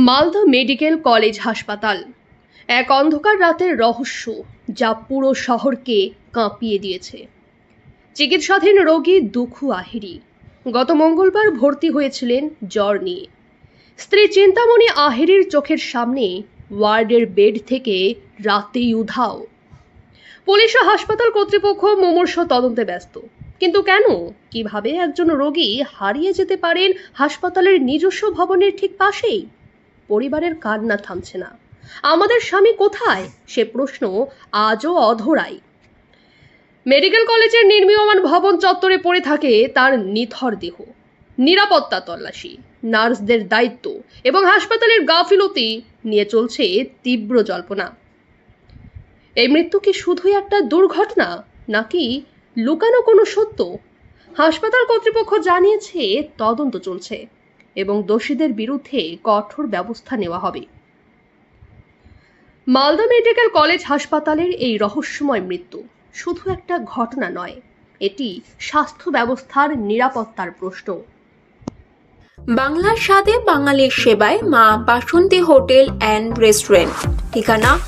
Malda medical college হাসপাতাল। এক অন্ধকার রাতের রহস্য যা পুরো শহরকে কাঁপিয়ে দিয়েছে। চিকিৎসাধীন রোগী দুখু আহিরি। গত মঙ্গলবার ভর্তি হয়েছিলেন জ্বর নিয়ে। স্ত্রী চিন্তামণি আহিরির চোখের সামনে ওয়ার্ডের বেড থেকে রাতেই উধাও। পুলিশ ও হাসপাতাল কর্তৃপক্ষ মুমূর্ষ তদন্তে ব্যস্ত। কিন্তু কেন? কীভাবে একজন রোগী হারিয়ে যেতে পারেন হাসপাতালের নিজস্ব ভবনের ঠিক পাশেই? পরিবারের কান্না থামছে না। আমাদের স্বামী কোথায়? সে প্রশ্ন আজও অধরাই। মেডিকেল কলেজের নির্মীয়মান ভবন চত্বরে পড়ে থাকে তার নিথর দেহ। নিরাপত্তা তল্লাশি, নার্সদের দায়িত্ব এবং হাসপাতালের গাফিলতি নিয়ে চলছে তীব্র জল্পনা। এই মৃত্যু কি শুধুই একটা দুর্ঘটনা, নাকি লুকানো কোনো সত্য? হাসপাতাল কর্তৃপক্ষ জানিয়েছে তদন্ত চলছে। এবং দোষীদের বিরুদ্ধে কঠোর ব্যবস্থা নেওয়া হবে। মালদা মেডিকেল কলেজ হাসপাতালের এই রহস্যময় মৃত্যু শুধু একটা ঘটনা নয়, এটি স্বাস্থ্য ব্যবস্থার নিরাপত্তার প্রশ্ন। বাংলার স্বাদে বাঙালির সেবায় মা বাসন্তী হোটেল অ্যান্ড রেস্টুরেন্ট। ঠিকানা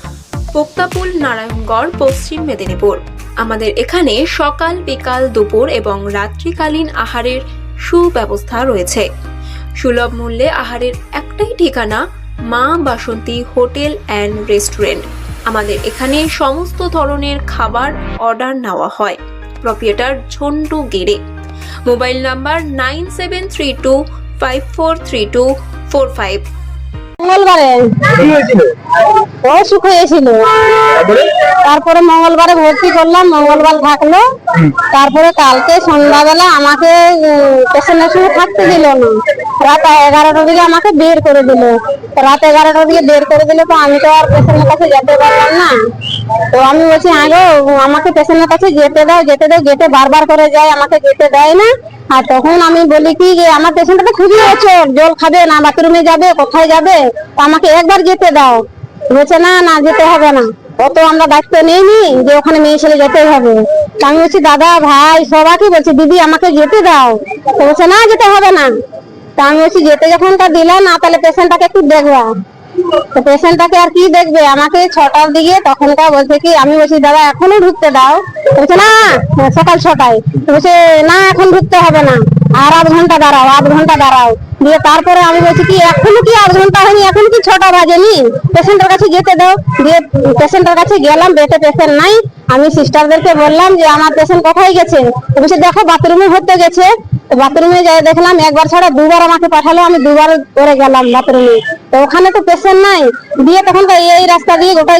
পোক্তাপুল নারায়ণগড়, পশ্চিম মেদিনীপুর। আমাদের এখানে সকাল, বিকাল, দুপুর এবং রাত্রিকালীন আহারের সুব্যবস্থা রয়েছে। সুলভ মূল্যে আহারের একটাই ঠিকানা মা বাসন্তী হোটেল অ্যান্ড রেস্টুরেন্ট। আমাদের এখানে সমস্ত ধরনের খাবার অর্ডার নেওয়া হয়। প্রপিয়েটার ঝন্টু গেড়ে mobile number nine seven three two five four three two four five. মঙ্গলবারে। হয়েছিল? অসুখ হয়েছিল তারপরে? তারপরে মঙ্গলবারে ভর্তি করলাম মঙ্গলবার থাকল। তারপরে কালকে সন্ধ্যাবেলা আমাকে পেশেন্টের সঙ্গে থাকতে দিল না। রাত এগারোটার দিকে আমাকে বের করে দিল। রাত এগারোটার দিকে বের করে দিলে তো আমি তো আর পেশেন্টের কাছে যেতে পারলাম না। তো আমি বলছি আগে আমাকে পেশেন্টের কাছে যেতে দাও যেতে দাও গেটে বারবার করে যায় আমাকে যেতে দেয় না। আর তখন আমি বলি কি যে আমার পেশেন্টটা তো খুবই অচল, জল খাবে না বাথরুমে যাবে, কোথায় যাবে? আমাকে একবার যেতে দাও। বলছে, না না, যেতে হবে না। অত আমরা দায়িত্ব নেইনি যে ওখানে মেয়ে ছেলে যেতে হবে। আমি বলছি, দাদা, ভাই, সবাইকে বলছি, দিদি, আমাকে যেতে দাও। বলছে, না, যেতে হবে না। তা আমি বলছি, যেতে যখন তা দিলা না, তাহলে পেশেন্টটাকে একটু দেখবা। পেশেন্টটাকে আর কি দেখবে? আমাকে ছটার দিকে তখনকার বলছে কি, আমি বলছি, দাদা এখনও ঢুকতে দাও। বলছে, না, সকাল ছটায়। বলছে, না, এখন ঢুকতে হবে না। আর আধ ঘণ্টা দাঁড়াও, আধ ঘণ্টা দাঁড়াও। দিয়ে তারপরে আমি বলছি কি, এখনও কি আধ ঘণ্টা হয়নি? এখন কি ছটা বাজেনি? পেশেন্টের কাছে যেতে দাও। দিয়ে পেশেন্টের কাছে গেলাম বেটে পেশেন্ট নাই। আমি সিস্টারদেরকে বললাম যে, আমার পেশেন্ট কোথায় গেছে? বলছে, দেখো বাথরুমে হতে গেছে। বাথরুমে যাই দেখলাম, একবার ছাড়া দুবার আমাকে পাঠালো, আমি দুবার করে গেলাম বাথরুমে তো ওখানে তো পেশেন্ট নাই। দিয়ে তখন তো এই রাস্তা দিয়ে গোটাই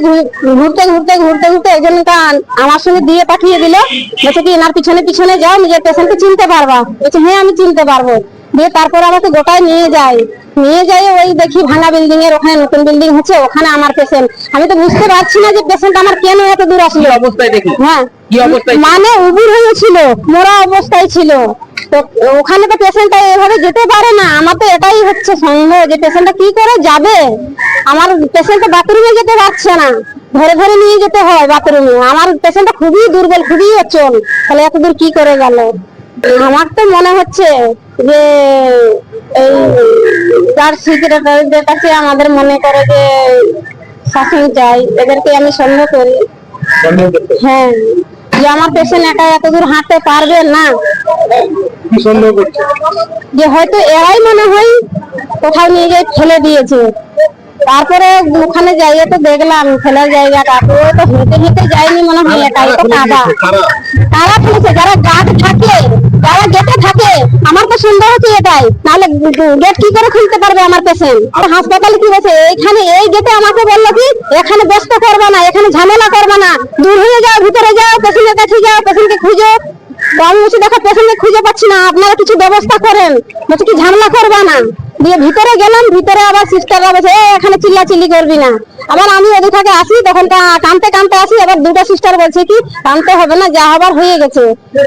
ঘুরতে ঘুরতে ঘুরতে ঘুরতে একজনটা আমার সঙ্গে দিয়ে পাঠিয়ে দিল। বলছে কি, এনার পিছনে পিছনে যাও, নিজের পেশেন্টকে চিনতে পারবা। বলছে হ্যাঁ আমি চিনতে পারব। দিয়ে তারপরে আমাকে গোটায় নিয়ে যায়। নিয়ে যাই ওই দেখি ভাঙা বিল্ডিং এর ওখানে নতুন বিল্ডিং হচ্ছে ওখানে আমার পেশেন্ট আমি তো বুঝতে পারছি না যে পেশেন্ট আমার কেন এত দূর আসলো। অবস্থায় দেখি? হ্যাঁ? মানে উবুর হয়েছিল মোরা অবস্থায় ছিল। তো ওখানে তো পেশেন্টটা এভাবে যেতে পারে না। আমার তো এটাই হচ্ছে সন্দেহ যে পেশেন্টটা কি করে যাবে? আমার পেশেন্টটা বাথরুমে যেতে পারছে না। ধরে ধরে নিয়ে যেতে হয় বাথরুমে আমার পেশেন্টটা খুবই দুর্বল খুবই অচল। তাহলে এত দূর কি করে গেল? আমার তো মনে হচ্ছে যে এই যার সিক্রেটারিদের কাছে আমাদের মনে করে যে শাসন চাই এদেরকে আমি সন্দেহ করি। হ্যাঁ যে আমার পেশেন্ট একা এত দূর হাঁটতে পারবে না। যে হয়তো এরাই মনে হয় কোথাও নিয়ে গিয়ে ফেলে দিয়েছে। তারপরে ওখানে যাইয়ে তো দেখলাম ফেলার জায়গাটা তো ও তো হেঁটে হেঁটে যায়নি মনে হয়। এটাই তো কাদা। কারা? তারা ফেলেছে যারা গার্ড থাকে যারা গেটে থাকে। আমার তো সন্দেহ হচ্ছে এটাই। নাহলে গেট কি করে খুলতে পারবে আমার পেশেন্ট? হাসপাতালে কি হয়েছে? এইখানে এই গেটে আমাকে বলল কি, এখানে ব্যস্ত করবে না, এখানে ঝামেলা করবে না। দূর হয়ে যাও, ভিতরে যাও, পেশেন্টের কাছে যাও, পেশেন্টকে খুঁজো। আমি বলছি, দেখো, পেশেন্টকে খুঁজে পাচ্ছি না, আপনারা কিছু ব্যবস্থা করেন। বলছি কি, ঝামেলা করবে না। দিয়ে ভিতরে গেলাম ভিতরে আবার সিস্টাররা বলছে "এ, এখানে চিল্লা চিল্লি করবি না। আবার আমি ওদের থেকে আসি তখন কানতে কানতে আসি এবার দুটো সিস্টার বলছে কি কানতে হবে না যা হবার হয়ে গেছে।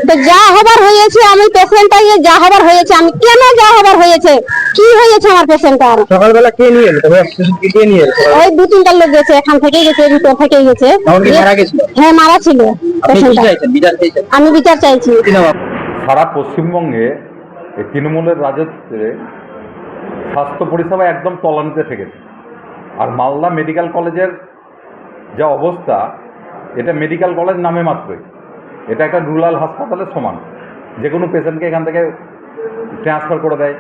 তো যা হবার হয়েছে আমি পেশেন্টটা যা হবার হয়েছে আমি কেন যা হবার হয়েছে? কি হয়েছে আমার পেশেন্টটার সকালবেলা কে নিয়ে এলো? কে নিয়ে এলো? ওই দু তিনটা লোক গেছে এখান থেকেই গেছে ভিতর থেকেই গেছে। মারা গেছিল? হ্যাঁ মারা ছিল আমি বিচার চাইছি? সারা পশ্চিমবঙ্গে তৃণমূলের রাজত্বে স্বাস্থ্য পরিষেবা একদম তলানিতে ঠেকেছে। আর মালদা মেডিকেল কলেজের যা অবস্থা, এটা মেডিকেল কলেজ নামে মাত্রই। এটা একটা রুরাল হাসপাতালের সমান। যে কোনো পেশেন্টকে এখান থেকে ট্রান্সফার করে দেয়।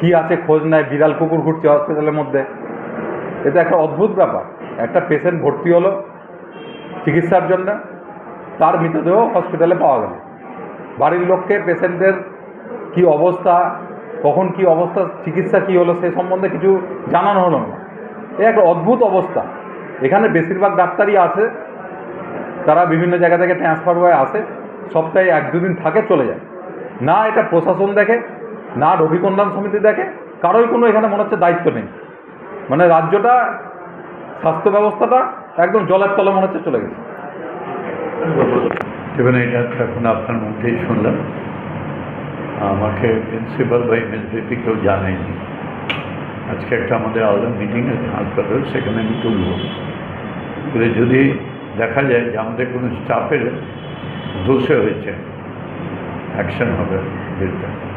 কি আছে খোঁজ নেয়, বিড়াল কুকুর ঘুরছে হসপিটালের মধ্যে। এটা একটা অদ্ভুত ব্যাপার। একটা পেশেন্ট ভর্তি হলো চিকিৎসার জন্য, তার মৃতদেহ হসপিটালে পাওয়া গেল। বাড়ির লোককে পেশেন্টের কি অবস্থা কখন কি অবস্থা, চিকিৎসা কি হলো, সে সম্বন্ধে কিছু জানানো হলো না। এ একটা অদ্ভুত অবস্থা। এখানে বেশিরভাগ ডাক্তারই আছে, তারা বিভিন্ন জায়গা থেকে ট্রান্সফার হয়ে আসে, সপ্তাহে এক দুদিন থাকে, চলে যায়। না এটা প্রশাসন দেখে, না রবি কল্যাণ সমিতি দেখে, কারোই কোনো এখানে মনে হচ্ছে দায়িত্ব নেই। মানে রাজ্যটা, স্বাস্থ্য ব্যবস্থাটা একদম জলের তলে মনে হচ্ছে চলে গেছে। দেখুন এটা এখন আপনার মধ্যেই শুনলাম। আমাকে প্রিন্সিপাল বা এমএসবিপি কেউ জানায়নি। আজকে একটা আমাদের আলাদা মিটিং আছে, হাসপাতাল, সেখানে আমি তুলব। বলে যদি দেখা যায় যে আমাদের কোনো স্টাফের দোষে হয়েছে অ্যাকশন হবে বিরুদ্ধে